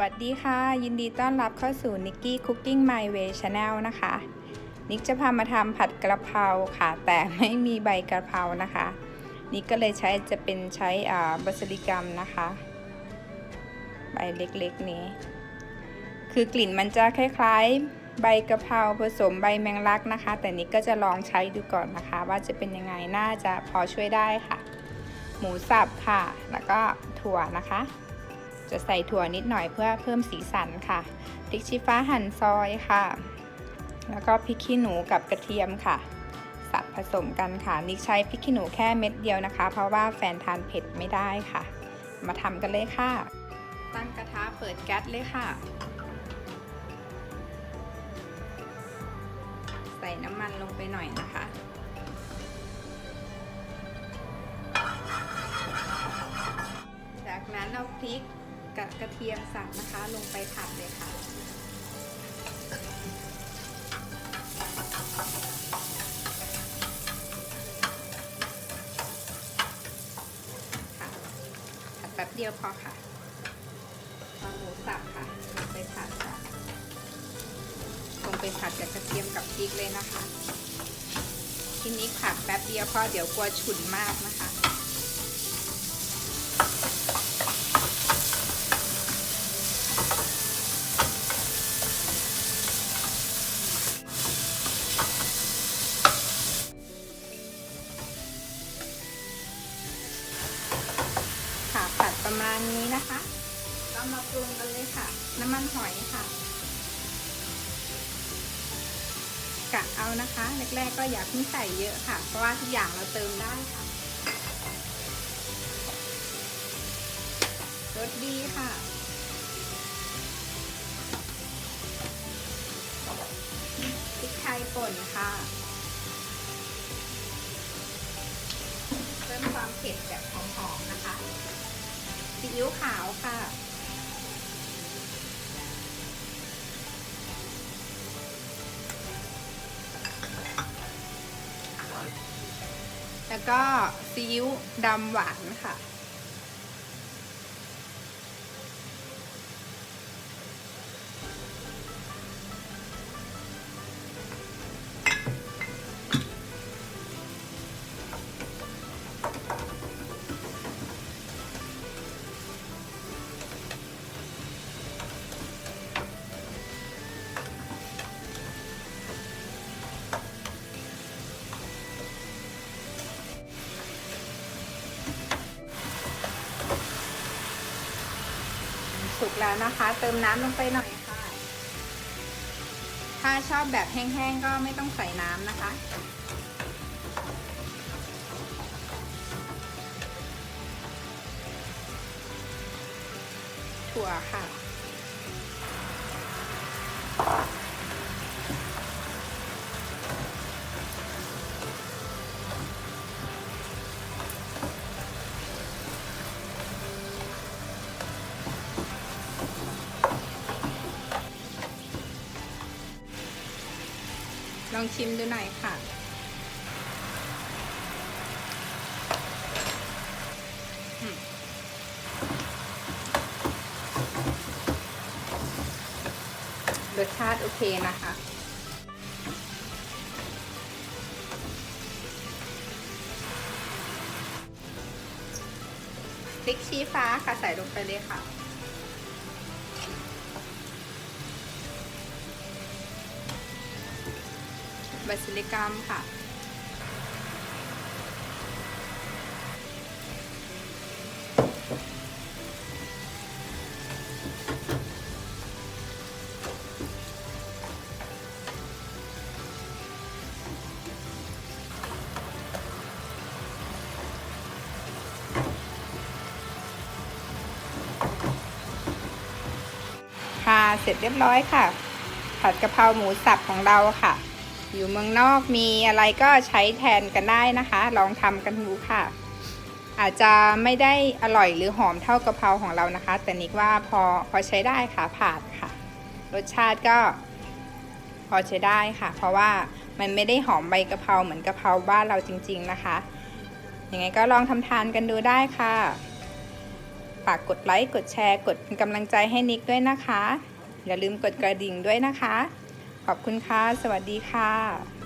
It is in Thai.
วัสดีค่ะ ยินดีต้อนรับเข้าสู่ Nikki Cooking My Way Channel นะคะ นิกจะพามาทำผัดกระเพราค่ะ แต่ไม่มีใบกระเพรานะคะ นิกก็เลยใช้จะเป็นใช้อ่าบัสลิกัมนะคะ ใบเล็กๆนี้ คือกลิ่นมันจะคล้ายๆ ใบกระเพราผสมใบแมงลักนะคะ แต่นิกก็จะลองใช้ดูก่อนนะคะ ว่าจะเป็นยังไงน่าจะพอช่วยได้ค่ะ หมูสับค่ะ แล้วก็ถั่วนะคะ จะใส่ถั่วนิดหน่อยเพื่อเพิ่มสีสันค่ะพริกชี้ฟ้าหั่นซอยค่ะ แล้วก็พริกขี้หนูกับกระเทียมค่ะ สับผสมกันค่ะนิกใช้พริกขี้หนูแค่เม็ดเดียวนะคะ เพราะว่าแฟนทานเผ็ดไม่ได้ค่ะ มาทำกันเลยค่ะ ตั้งกระทะเปิดแก๊สเลยค่ะ ใส่น้ำมันลงไปหน่อยนะคะจากนั้นเอาพริก กับกระเทียมสับนะคะ ลงไปผัดเลยค่ะ ค่ะผัดแป๊บเดียวพอค่ะเอาหมูสับค่ะลงไปผัดค่ะลงไปผัดกับกระเทียมกับพริกเลยนะคะ ทีนี้ผัดแป๊บเดียวเพราะเดี๋ยวกลัวฉุนมากนะคะ ประมาณนี้นะคะ ก็มาปรุงกันเลยค่ะ น้ำมันหอยค่ะกะเอานะคะแรกๆก็อย่าเพิ่งใส่เยอะค่ะ เพราะว่าทุกอย่างเราเติมได้ค่ะรสดีค่ะ พริกไทยป่นค่ะ เพิ่มความเผ็ดแบบหอมๆนะคะ อิ๊วขาวค่ะ แล้วก็ซีอิ๊วดำหวานค่ะ แล้วนะคะ เติมน้ำลงไปหน่อยค่ะ ถ้าชอบแบบแห้งๆก็ไม่ต้องใส่น้ำนะคะ ถั่วค่ะ องชิมดูหน่อยค่ะ รสชาติโอเคนะคะ พริกชี้ฟ้าค่ะใส่ลงไปเลยค่ะ บาซิลิกัมค่ะ ค่ะ เสร็จเรียบร้อยค่ะ ผัดกะเพราหมูสับของเราค่ะ อยู่เมืองนอกมีอะไรก็ใช้แทนกันได้นะคะ ลองทำกันดูค่ะ อาจจะไม่ได้อร่อยหรือหอมเท่ากะเพราของเรานะคะ แต่นิกว่าพอพอใช้ได้ค่ะผ่านค่ะ รสชาติก็พอใช้ได้ค่ะ เพราะว่ามันไม่ได้หอมใบกะเพราเหมือนกะเพราบ้านเราจริง ๆนะคะยังไงก็ลองทำทานกันดูได้ค่ะฝากกดไลค์กดแชร์กดกำลังใจให้นิกด้วยนะคะ อย่าลืมกดกระดิ่งด้วยนะคะ ขอบคุณค่ะ สวัสดีค่ะ